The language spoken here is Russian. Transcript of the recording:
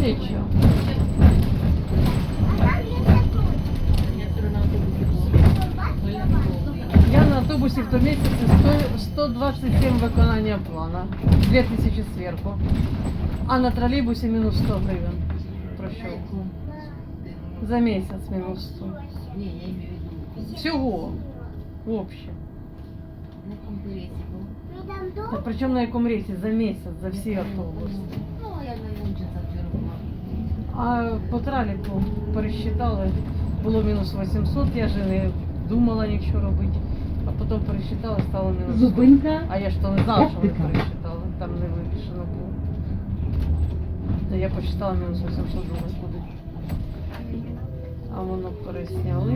Нічого. Я на автобусі в тому місяці 100, 127 виконання плана, 2000 зверху. А на тролейбусі мінус 100 гривень. Прощу. За місяць мінус 100. Не, я имею в виду. Всього. В общем. На конкуренции был. Та причому на якому рейсі? За місяць, за всі автобуси. А по траліку пересчитали, було мінус 800, я ж не думала нічого робити. А потім пересчитали, стало мінус 100. Зупинка. А я ж то не знала, що вони Оптика. пересчитали, там не вивішено було. Та я посчитала мінус 800, думаю, куди. А воно пересняли.